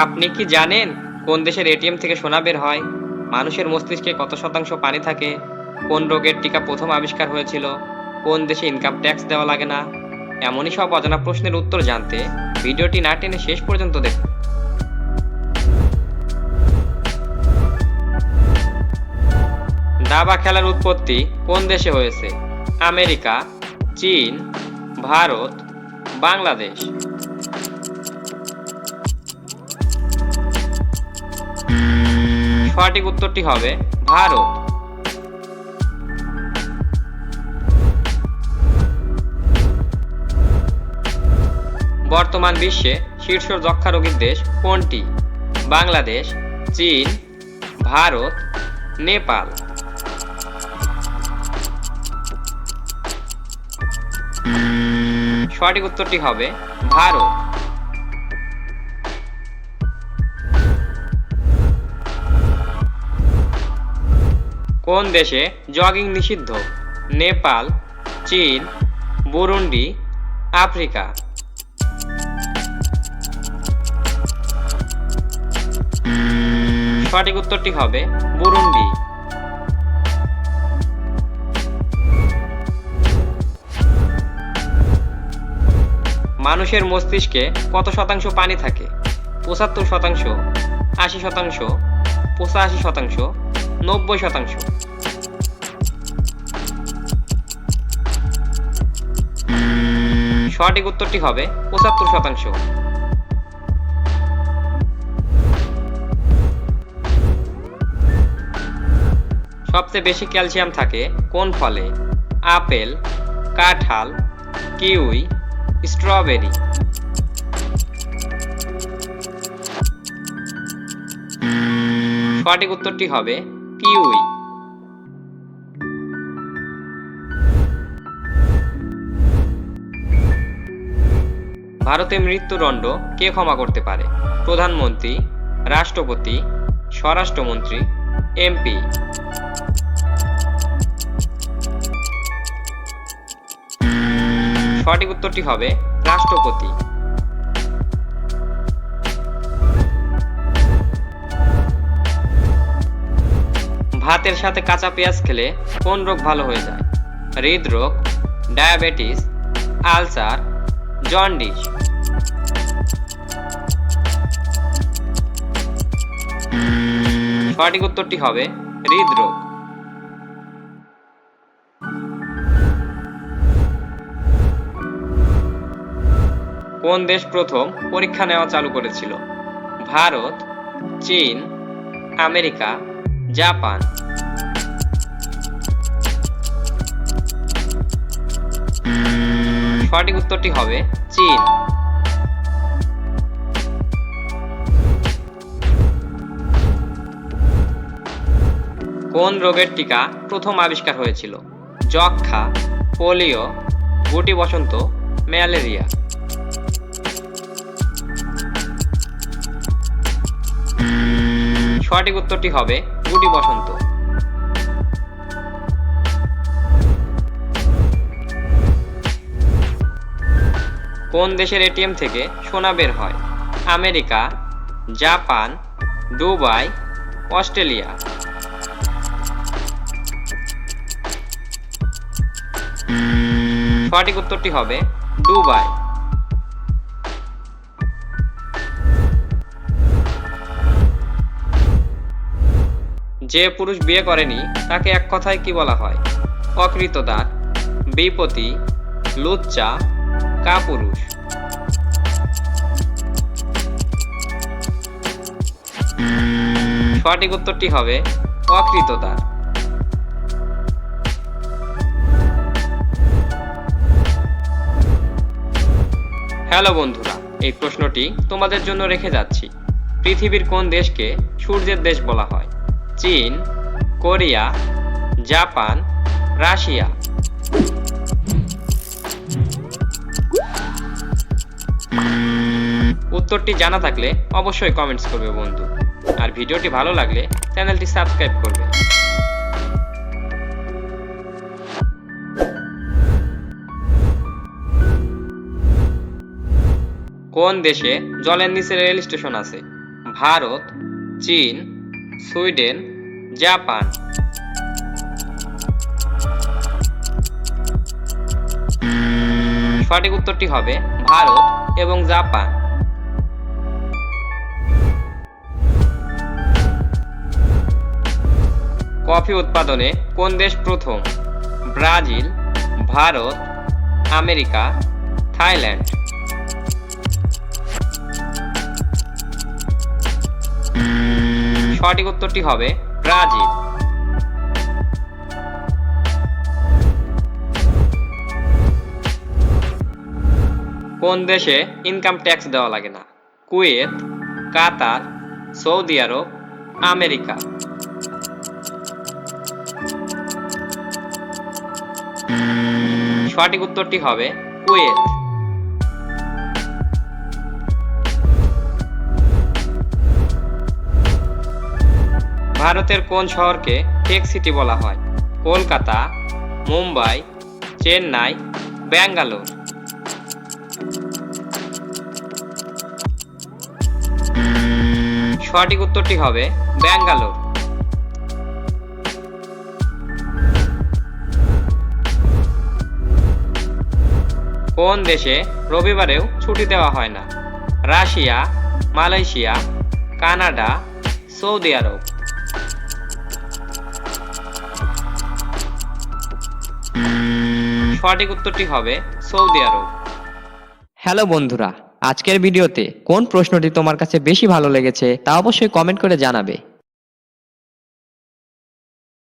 আপনি কি জানেন কোন দেশের এটিএম থেকে সোনা বের হয়? মানুষের মস্তিষ্কে কত শতাংশ পানি থাকে? কোন রোগের টিকা প্রথম আবিষ্কার হয়েছিল? কোন দেশে ইনকাম ট্যাক্স দেওয়া লাগে না? এমনই সব অজানা প্রশ্নের উত্তর জানতে ভিডিওটি না টেনে শেষ পর্যন্ত দেখুন। দাবা খেলার উৎপত্তি কোন দেশে হয়েছে? আমেরিকা, চীন, ভারত, বাংলাদেশ। সঠিক উত্তরটি হবে ভারত। বর্তমান বিশ্বে শীর্ষ যক্ষা রোগীর দেশ কোনটি? বাংলাদেশ, চীন, ভারত, নেপাল। সঠিক উত্তরটি হবে ভারত। কোন দেশে জগিং নিষিদ্ধ? নেপাল, চীন, বুরুন্ডি, আফ্রিকা। সঠিক উত্তরটি হবে বুরুন্ডি। মানুষের মস্তিষ্কে কত শতাংশ পানি থাকে? পঁচাত্তর শতাংশ, আশি শতাংশ, পঁচাশি শতাংশ নব্বই শতাংশ। সঠিক উত্তরটি হবে পঁচাত্তর শতাংশ। সবচেয়ে বেশি ক্যালসিয়াম থাকে কোন ফলে? আপেল, কাঁঠাল, কিউই, স্ট্রবেরি। সঠিক উত্তরটি হবে কিউই ভারতে মৃত্যুদণ্ড কে ক্ষমা করতে পারে? প্রধানমন্ত্রী, রাষ্ট্রপতি, স্বরাষ্ট্রমন্ত্রী এমপি সঠিক উত্তরটি হবে রাষ্ট্রপতি। ভাতের সাথে কাঁচা পেঁয়াজ খেলে কোন রোগ ভালো হয়ে যায়? হৃদরোগ, ডায়াবেটিস, আলসার, জন্ডিস। সঠিক উত্তরটি হবে হৃদরোগ। কোন দেশ প্রথম পরীক্ষা নেওয়া চালু করেছিল? ভারত, চীন, আমেরিকা, জাপান। সঠিক উত্তরটি হবে চীন। কোন রোগের টিকা প্রথম আবিষ্কার হয়েছিল? যক্ষা পোলিও, গুটি বসন্ত, ম্যালেরিয়া। সঠিক উত্তরটি হবে গুটি বসন্ত। কোন দেশের এটিএম থেকে সোনা বের হয়? America, Japan, Dubai, Australia. সঠিক উত্তরটি হবে দুবাই। যে পুরুষ বিয়ে করেনি, তাকে এক কথায় কি বলা হয়? অকৃতদার, বিপতি, লুচ্চা কাপুরুষ সঠিক উত্তরটি হবে অকৃতদার হ্যালো বন্ধুরা, এই প্রশ্নটি তোমাদের জন্য রেখে যাচ্ছি। পৃথিবীর কোন দেশকে সূর্যের দেশ বলা হয়? চীন, কোরিয়া, জাপান, রাশিয়া। উত্তরটি জানা থাকলে অবশ্যই কমেন্টস করবে বন্ধু। আর ভিডিওটি ভালো লাগলে চ্যানেলটি সাবস্ক্রাইব করবে। কোন দেশে জলের নিচে রেল স্টেশন আছে? ভারত, চীন, সুইডেন, জাপান। সঠিক উত্তরটি হবে ভারত এবং জাপান। কফি উৎপাদনে কোন দেশ প্রথম? Brazil, Bharat, America, Thailand. সঠিক উত্তরটি হবে ব্রাজিল। কোন দেশে ইনকাম ট্যাক্স দেওয়া লাগে না? Kuwait, Qatar, Saudi Arab, America. সঠিক উত্তরটি হবে কুয়েত। ভারতের কোন শহরকে টেক সিটি বলা হয়? কলকাতা, মুম্বাই, চেন্নাই, ব্যাঙ্গালোর। সঠিক উত্তরটি হবে ব্যাঙ্গালোর। কোন দেশে রবিবারেও ছুটি দেওয়া হয় না? Russia, Malaysia, Canada, Saudi Arab. সঠিক উত্তরটি হবে সৌদি আরব। হ্যালো বন্ধুরা, আজকের ভিডিওতে কোন প্রশ্নটি তোমার কাছে বেশি ভালো লেগেছে তা অবশ্যই কমেন্ট করে জানাবে।